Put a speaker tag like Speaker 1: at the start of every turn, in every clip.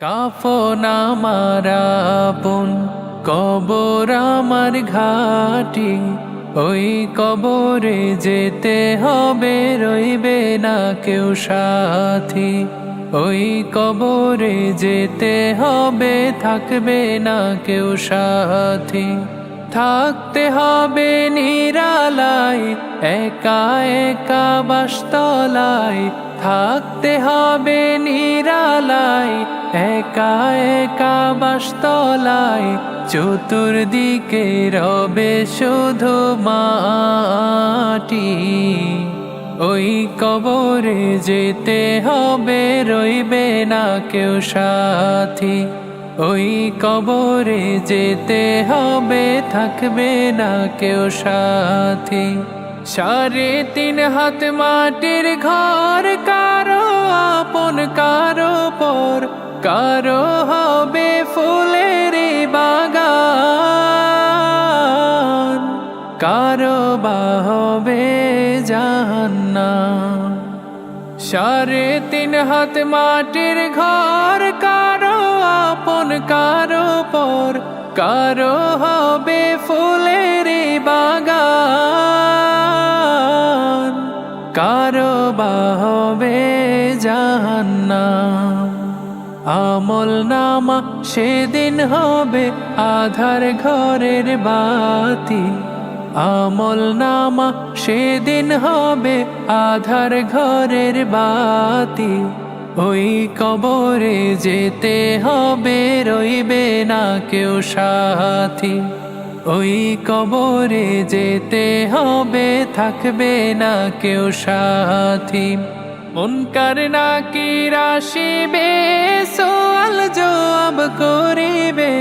Speaker 1: কাফন আমার আপন, কবর আমার ঘাটি। ওই কবরে যেতে হবে, রইবে না কেউ সাথী। ওই কবরে যেতে হবে, থাকবে না কেউ সাথী। থাকতে হবে নিরালায়, একা একা বাসতলায়। থাকতে হবে নিরালায় একা একা বাসতলায়, চতুর্দিকে রবে শুধু মাটি। ওই কবরে যেতে হবে, রইবে না কেউ সাথী। ওই কবরে যেতে হবে, থাকবে না কেউ সাথী। সাড়ে তিন হাত মাটির ঘর, কারও আপন, কারও পর। কারও হবে ফুলের বাগান, কারও বা হবে জাহান্না সাড়ে তিন হাত মাটির ঘর, কারও আপন, কারও পর, কারও হবে ফুলের বাগান, কারও বা হবে আমল নামা সেদিন হবে আধার ঘরের বাতি। আমল নামা সেদিন হবে আধার ঘরের বাতি। ওই কবরে যেতে হবে, রইবে না কেউ সাথী। ওই কবরে যেতে হবে, থাকবে না কেউ সাথী। মুনকার নাকি রাশিবে সোয়াল জবাব করিবে।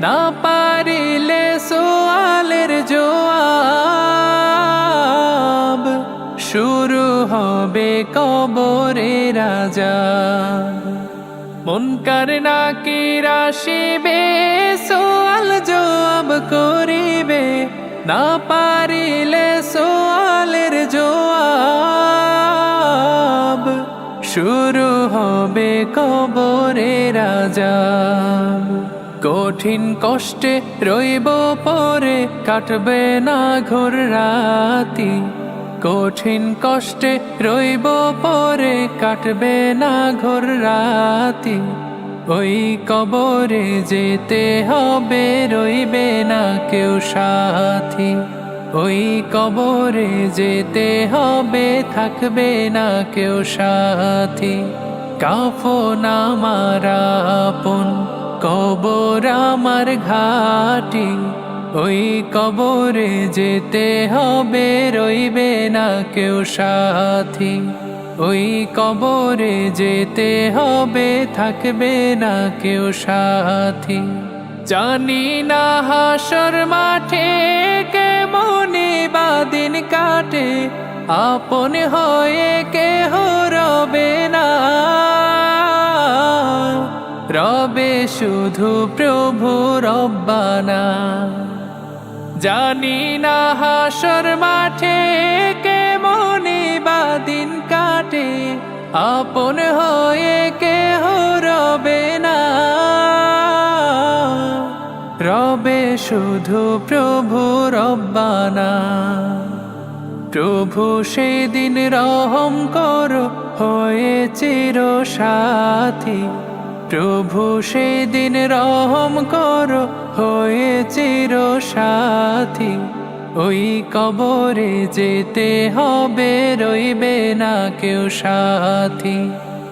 Speaker 1: না পারিলে সোয়ালের জবাব শুরু হবে কবরে রাজা। মুনকার নাকি রাশিবে সোয়াল জবাব করিবে। না পারিলে শুরু হবে কবরে রাজা। কঠিন কষ্টে রইব পরে, কাটবে না ঘোর রাতি। কঠিন কষ্টে রইব পরে, কাটবে না ঘোর রাতি। ওই কবরে যেতে হবে, রইবে না কেউ সাথী। ওই কবরে যেতে হবে, থাকবে না কেউ সাথী। কাফো নামার আপন, কবর আমার ঘাটি। ওই কবরে যেতে হবে, রইবে না কেউ সাথী। ওই কবরে যেতে হবে, থাকবে না কেউ সাথী। জানি না হাসর মাঠে কেমনে বাদিন কাটে, আপন হয়ে কেহ রবে না। রবে শুধু প্রভু রব্বানা জানি না হাসর মাঠে কেমনে বাদিন কাটে, আপন হয়ে কেহ রবে শুধু প্রভু রব্বানা। প্রভু সেদিন রহম করো, হয়ে চির সাথী। প্রভু সেদিন রহম করো, হয়ে চির সাথী। ওই কবরে যেতে হবে, রইবে না কেউ সাথী।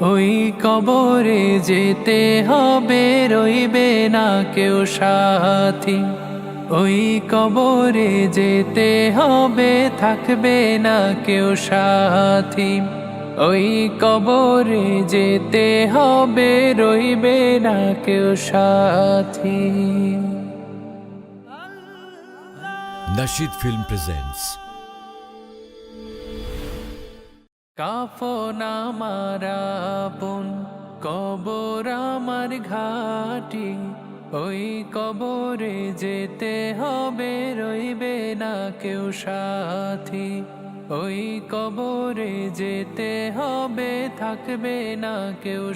Speaker 1: ওই কবরে যেতে হবে, রইবে না কেউ সাথী। ওই কবরে যেতে হবে, থাকবে না কেউ সাথী। ওই কবরে যেতে হবে, রইবে না কেউ সাথী।
Speaker 2: Nashid Film presents
Speaker 1: কাফন আমার কবর আমার ঘাটি। ওই কবরে যেতে হবে, রইবে না কেউ সাথী। ওই কবরে যেতে হবে, থাকবে না কেউ